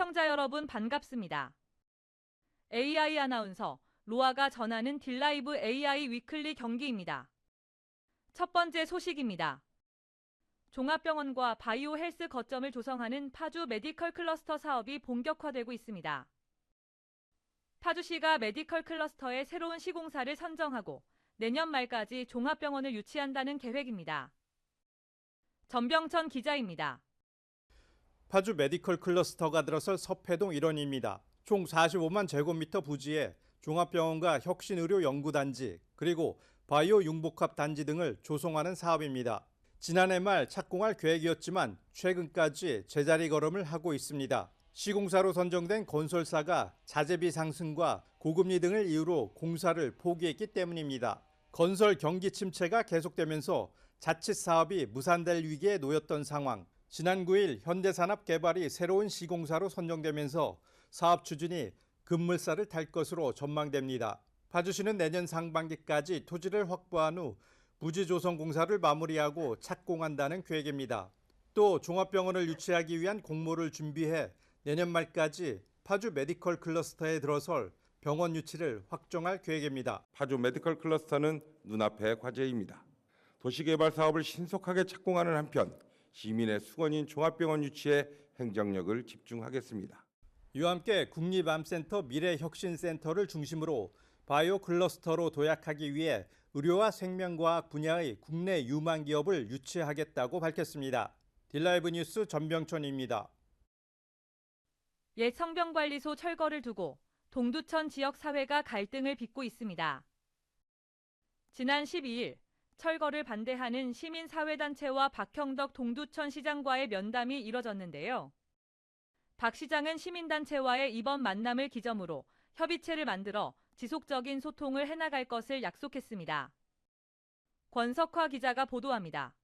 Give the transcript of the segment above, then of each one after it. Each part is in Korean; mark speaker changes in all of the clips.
Speaker 1: 시청자 여러분 반갑습니다. AI 아나운서 로아가 전하는 딜라이브 AI 위클리 경기입니다. 첫 번째 소식입니다. 종합병원과 바이오 헬스 거점을 조성하는 파주 메디컬 클러스터 사업이 본격화되고 있습니다. 파주시가 메디컬 클러스터의 새로운 시공사를 선정하고 내년 말까지 종합병원을 유치한다는 계획입니다. 전병천 기자입니다.
Speaker 2: 파주 메디컬 클러스터가 들어설 서패동 일원입니다. 총 45만 제곱미터 부지에 종합병원과 혁신의료연구단지 그리고 바이오 융복합 단지 등을 조성하는 사업입니다. 지난해 말 착공할 계획이었지만 최근까지 제자리 걸음을 하고 있습니다. 시공사로 선정된 건설사가 자재비 상승과 고금리 등을 이유로 공사를 포기했기 때문입니다. 건설 경기 침체가 계속되면서 자칫 사업이 무산될 위기에 놓였던 상황. 지난 9일 현대산업개발이 새로운 시공사로 선정되면서 사업 추진이 급물살을 탈 것으로 전망됩니다. 파주시는 내년 상반기까지 토지를 확보한 후 부지 조성 공사를 마무리하고 착공한다는 계획입니다. 또 종합병원을 유치하기 위한 공모를 준비해 내년 말까지 파주 메디컬 클러스터에 들어설 병원 유치를 확정할 계획입니다.
Speaker 3: 파주 메디컬 클러스터는 눈앞의 과제입니다. 도시개발 사업을 신속하게 착공하는 한편 시민의 수건인 종합병원 유치에 행정력을 집중하겠습니다.
Speaker 2: 이와 함께 국립암센터 미래혁신센터를 중심으로 바이오 클러스터로 도약하기 위해 의료와 생명과학 분야의 국내 유망 기업을 유치하겠다고 밝혔습니다. 딜라이브 뉴스 전병천입니다.
Speaker 1: 옛 성병관리소 철거를 두고 동두천 지역 사회가 갈등을 빚고 있습니다. 지난 12일 철거를 반대하는 시민사회단체와 박형덕 동두천 시장과의 면담이 이뤄졌는데요. 박 시장은 시민단체와의 이번 만남을 기점으로 협의체를 만들어 지속적인 소통을 해나갈 것을 약속했습니다. 권석화 기자가 보도합니다.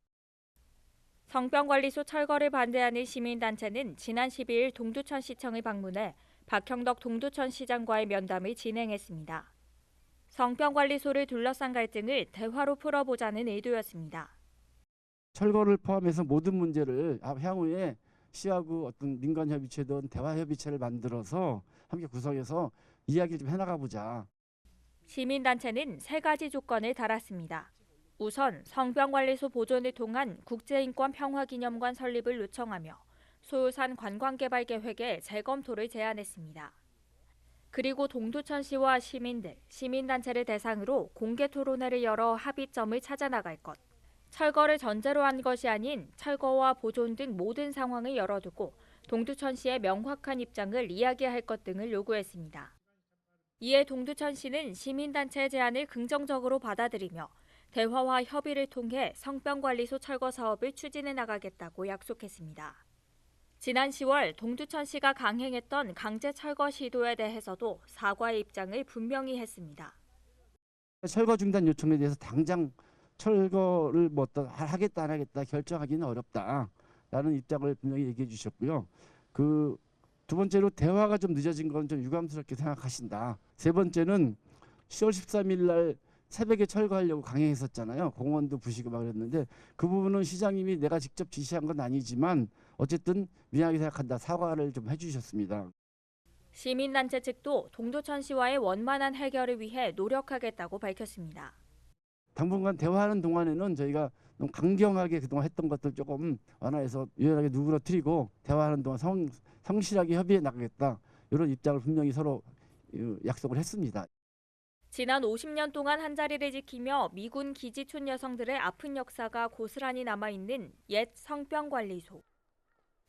Speaker 4: 성병관리소 철거를 반대하는 시민단체는 지난 12일 동두천시청을 방문해 박형덕 동두천시장과의 면담을 진행했습니다. 성병관리소를 둘러싼 갈등을 대화로 풀어보자는 의도였습니다.
Speaker 5: 철거를 포함해서 모든 문제를 아, 향후에 시하고 어떤 민간 협의체든 대화 협의체를 만들어서 함께 구성해서 이야기를 좀 해나가 보자.
Speaker 4: 시민단체는 세 가지 조건을 달았습니다. 우선 성병관리소 보존을 통한 국제인권평화기념관 설립을 요청하며 소요산 관광개발 계획의 재검토를 제안했습니다. 그리고 동두천시와 시민들, 시민단체를 대상으로 공개 토론회를 열어 합의점을 찾아 나갈 것. 철거를 전제로 한 것이 아닌 철거와 보존 등 모든 상황을 열어두고 동두천시의 명확한 입장을 이야기할 것 등을 요구했습니다. 이에 동두천시는 시민단체의 제안을 긍정적으로 받아들이며 대화와 협의를 통해 성병관리소 철거 사업을 추진해 나가겠다고 약속했습니다. 지난 10월 동두천시가 강행했던 강제 철거 시도에 대해서도 사과의 입장을 분명히 했습니다.
Speaker 5: 철거 중단 요청에 대해서 당장 철거를 뭐 하겠다 안 하겠다 결정하기는 어렵다라는 입장을 분명히 얘기해 주셨고요. 그 두 번째로 대화가 좀 늦어진 건 좀 유감스럽게 생각하신다. 세 번째는 10월 13일 날 새벽에 철거하려고 강행했었잖아요. 공원도 부시고 막 그랬는데 그 부분은 시장님이 내가 직접 지시한 건 아니지만 어쨌든 미안하게 생각한다. 사과를 좀 해주셨습니다.
Speaker 4: 시민단체 측도 동두천시와의 원만한 해결을 위해 노력하겠다고 밝혔습니다.
Speaker 5: 당분간 대화하는 동안에는 저희가 너무 강경하게 그동안 했던 것들 조금 완화해서 유연하게 누그러뜨리고 대화하는 동안 성, 성실하게 협의해 나가겠다. 이런 입장을 분명히 서로 어, 약속을 했습니다.
Speaker 4: 지난 50년 동안 한자리를 지키며 미군 기지촌 여성들의 아픈 역사가 고스란히 남아있는 옛 성병관리소.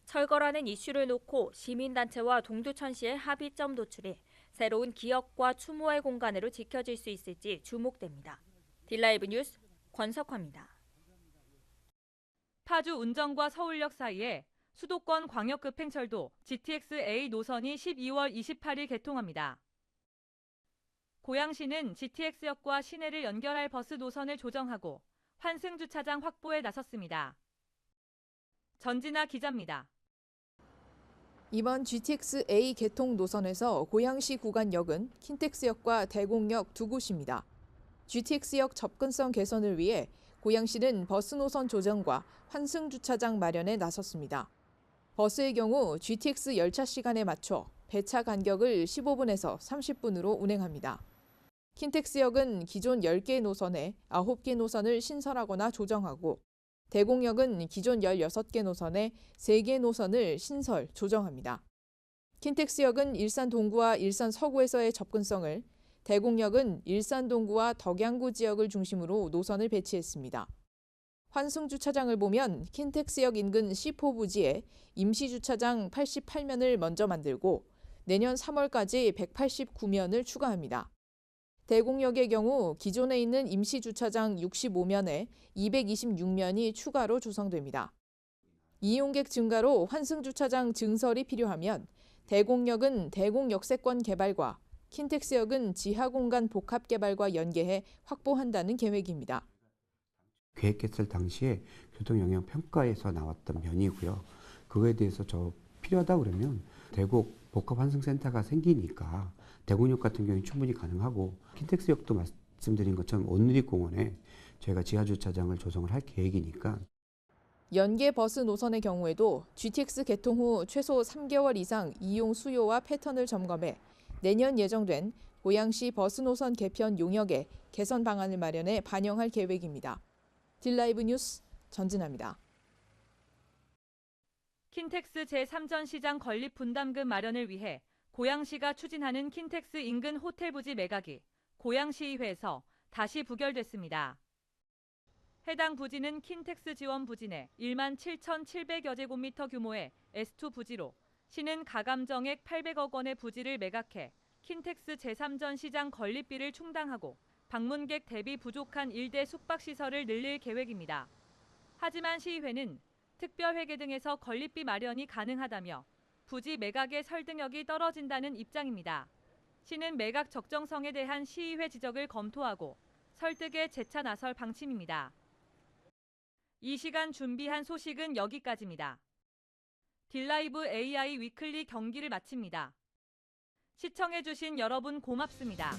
Speaker 4: 철거라는 이슈를 놓고 시민단체와 동두천시의 합의점 도출이 새로운 기억과 추모의 공간으로 지켜질 수 있을지 주목됩니다. 딜라이브 뉴스 권석화입니다.
Speaker 1: 파주 운정과 서울역 사이에 수도권 광역급행철도 GTX-A 노선이 12월 28일 개통합니다. 고양시는 GTX역과 시내를 연결할 버스 노선을 조정하고 환승 주차장 확보에 나섰습니다. 전진아 기자입니다.
Speaker 6: 이번 GTX-A 개통 노선에서 고양시 구간역은 킨텍스역과 대곡역 두 곳입니다. GTX역 접근성 개선을 위해 고양시는 버스 노선 조정과 환승 주차장 마련에 나섰습니다. 버스의 경우 GTX 열차 시간에 맞춰 배차 간격을 15분에서 30분으로 운행합니다. 킨텍스역은 기존 10개 노선에 9개 노선을 신설하거나 조정하고 대공역은 기존 16개 노선에 3개 노선을 신설, 조정합니다. 킨텍스역은 일산 동구와 일산 서구에서의 접근성을, 대공역은 일산 동구와 덕양구 지역을 중심으로 노선을 배치했습니다. 환승 주차장을 보면 킨텍스역 인근 C4 부지에 임시 주차장 88면을 먼저 만들고 내년 3월까지 189면을 추가합니다. 대공역의 경우 기존에 있는 임시 주차장 65면에 226면이 추가로 조성됩니다. 이용객 증가로 환승 주차장 증설이 필요하면 대공역은 대공역세권 개발과 킨텍스역은 지하 공간 복합 개발과 연계해 확보한다는 계획입니다.
Speaker 7: 계획했을 당시에 교통 영향 평가에서 나왔던 면이고요. 그거에 대해서 저 필요하다 그러면 대곡 복합 환승센터가 생기니까 대공역 같은 경우는 충분히 가능하고 킨텍스역도 말씀드린 것처럼 온누리공원에 저희가 지하 주차장을 조성을 할 계획이니까
Speaker 6: 연계 버스 노선의 경우에도 GTX 개통 후 최소 3개월 이상 이용 수요와 패턴을 점검해 내년 예정된 고양시 버스 노선 개편 용역에 개선 방안을 마련해 반영할 계획입니다. 딜라이브 뉴스 전진합니다.
Speaker 1: 킨텍스 제3전 시장 건립 분담금 마련을 위해 고양시가 추진하는 킨텍스 인근 호텔 부지 매각이 고양시의회에서 다시 부결됐습니다. 해당 부지는 킨텍스 지원 부지 내 1만 7,700여 제곱미터 규모의 S2 부지로 시는 가감정액 800억 원의 부지를 매각해 킨텍스 제3전 시장 건립비를 충당하고 방문객 대비 부족한 일대 숙박시설을 늘릴 계획입니다. 하지만 시의회는 특별회계 등에서 건립비 마련이 가능하다며 부지 매각의 설득력이 떨어진다는 입장입니다. 시는 매각 적정성에 대한 시의회 지적을 검토하고 설득에 재차 나설 방침입니다. 이 시간 준비한 소식은 여기까지입니다. 딜라이브 AI 위클리 경기를 마칩니다. 시청해주신 여러분 고맙습니다.